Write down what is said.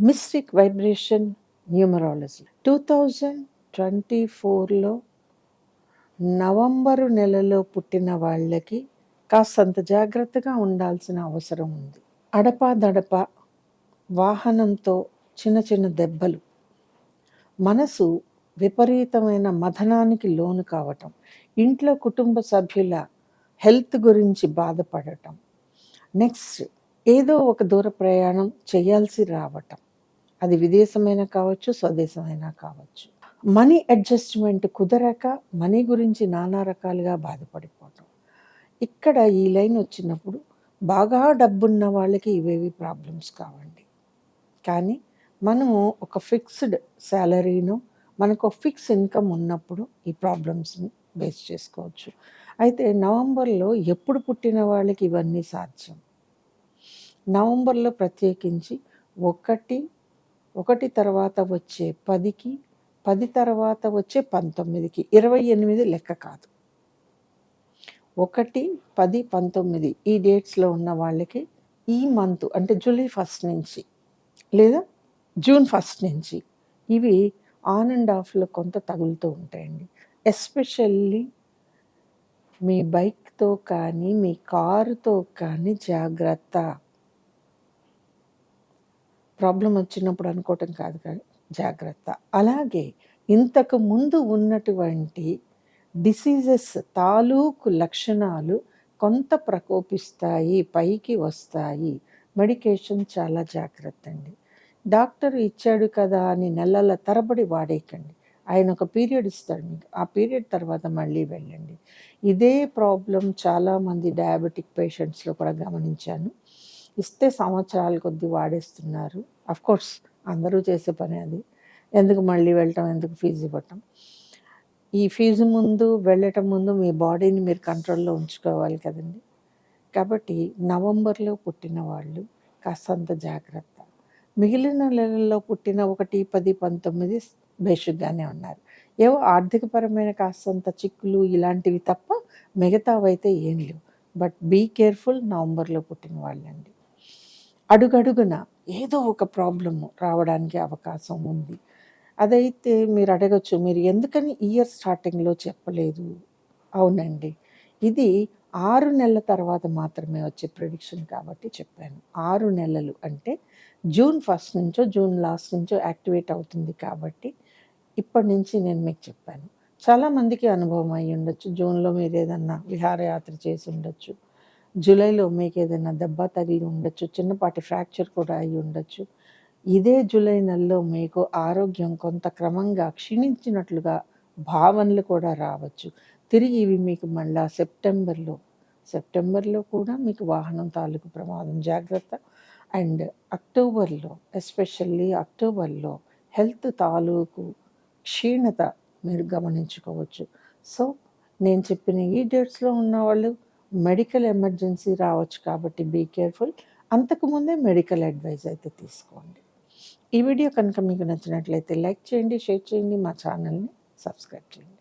Mystic vibration numerology. Two thousand twenty ఫోర్లో November నెలలో పుట్టిన వాళ్ళకి కాస్తంత జాగ్రత్తగా ఉండాల్సిన అవసరం ఉంది. అడపా దడప వాహనంతో చిన్న చిన్న దెబ్బలు. మనసు విపరీతమైన మథనానికి లోను కావటం. ఇంట్లో కుటుంబ సభ్యుల హెల్త్ గురించి బాధపడటం. నెక్స్ట్ ఏదో ఒక దూర ప్రయాణం చేయాల్సి రావటం. అది విదేశమైనా కావచ్చు స్వదేశమైనా కావచ్చు. మనీ అడ్జస్ట్మెంట్ కుదరక మనీ గురించి నానా రకాలుగా బాధపడిపోవటం. ఇక్కడ ఈ లైన్ వచ్చినప్పుడు బాగా డబ్బున్న వాళ్ళకి ఇవేవి ప్రాబ్లమ్స్ కావండి. కానీ మనము ఒక ఫిక్స్డ్ శాలరీను మనకు ఫిక్స్ ఇన్కమ్ ఉన్నప్పుడు ఈ ప్రాబ్లమ్స్ని బేస్ చేసుకోవచ్చు. అయితే నవంబర్లో ఎప్పుడు పుట్టిన వాళ్ళకి ఇవన్నీ సాధ్యం? నవంబర్లో ప్రత్యేకించి ఒకటి ఒకటి తర్వాత వచ్చే పదికి పది తర్వాత వచ్చే పంతొమ్మిదికి. ఇరవై ఎనిమిది లెక్క కాదు. ఒకటి పది పంతొమ్మిది ఈ డేట్స్లో ఉన్న వాళ్ళకి ఈ మంత్ అంటే జూలై ఫస్ట్ నుంచి లేదా జూన్ ఫస్ట్ నుంచి ఇవి ఆన్ అండ్ ఆఫ్లో కొంత తగులుతూ ఉంటాయండి. ఎస్పెషల్లీ మీ బైక్తో కానీ మీ కారుతో కానీ జాగ్రత్త. ప్రాబ్లం వచ్చినప్పుడు అనుకోవటం కాదు కానీ జాగ్రత్త. అలాగే ఇంతకు ముందు ఉన్నటువంటి డిసీజెస్ తాలూకు లక్షణాలు కొంత ప్రకోపిస్తాయి పైకి వస్తాయి. మెడికేషన్ చాలా జాగ్రత్త అండి డాక్టర్ ఇచ్చాడు కదా అని నెలల తరబడి వాడేయకండి. ఆయన ఒక పీరియడ్ ఇస్తాడు మీకు. ఆ పీరియడ్ తర్వాత మళ్ళీ వెళ్ళండి. ఇదే ప్రాబ్లం చాలామంది డయాబెటిక్ పేషెంట్స్లో కూడా గమనించాను. ఇస్తే సంవత్సరాల కొద్దీ వాడేస్తున్నారు. కోర్స్ అందరూ చేసే పని అది. ఎందుకు మళ్ళీ వెళ్ళటం ఎందుకు ఫీజు ఇవ్వటం? ఈ ఫీజు ముందు వెళ్ళటం ముందు మీ బాడీని మీరు కంట్రోల్లో ఉంచుకోవాలి కదండి. కాబట్టి నవంబర్లో పుట్టిన వాళ్ళు కాస్తంత జాగ్రత్త. మిగిలిన నెలల్లో పుట్టిన ఒకటి పది పంతొమ్మిది బేషుగ్గానే ఉన్నారు. ఏవో ఆర్థికపరమైన కాస్తంత చిక్కులు ఇలాంటివి తప్ప మిగతావైతే ఏం లేవు. బట్ బీ కేర్ఫుల్ నవంబర్లో పుట్టిన వాళ్ళండి. అడుగడుగున ఏదో ఒక ప్రాబ్లము రావడానికి అవకాశం ఉంది. అదైతే మీరు అడగచ్చు మీరు ఎందుకని ఇయర్ స్టార్టింగ్లో చెప్పలేదు? అవునండి. ఇది ఆరు నెలల తర్వాత మాత్రమే వచ్చే ప్రిడిక్షన్ కాబట్టి చెప్పాను. ఆరు నెలలు అంటే జూన్ ఫస్ట్ నుంచో జూన్ లాస్ట్ నుంచో యాక్టివేట్ అవుతుంది కాబట్టి ఇప్పటి నుంచి నేను మీకు చెప్పాను. చాలామందికి అనుభవం అయ్యి ఉండొచ్చు జూన్లో మీరు ఏదన్నా విహారయాత్ర చేసి ఉండొచ్చు. జూలైలో మీకు ఏదైనా దెబ్బ తగిలి ఉండొచ్చు చిన్నపాటి ఫ్రాక్చర్ కూడా అయి ఉండొచ్చు. ఇదే జూలై నెలలో మీకు ఆరోగ్యం కొంత క్రమంగా క్షీణించినట్లుగా భావనలు కూడా రావచ్చు. తిరిగి ఇవి మీకు మళ్ళా సెప్టెంబర్లో సెప్టెంబర్లో కూడా మీకు వాహనం తాలూకు ప్రమాదం జాగ్రత్త. అండ్ అక్టోబర్లో ఎస్పెషల్లీ అక్టోబర్లో హెల్త్ తాలూకు క్షీణత మీరు గమనించుకోవచ్చు. సో నేను చెప్పిన ఈ డేట్స్లో ఉన్నవాళ్ళు మెడికల్ ఎమర్జెన్సీ రావచ్చు కాబట్టి బీ కేర్ఫుల్ అంతకుముందే మెడికల్ అడ్వైజ్ అయితే తీసుకోండి. ఈ వీడియో కనుక మీకు నచ్చినట్లయితే లైక్ చేయండి షేర్ చేయండి మా ఛానల్ని సబ్స్క్రైబ్ చేయండి.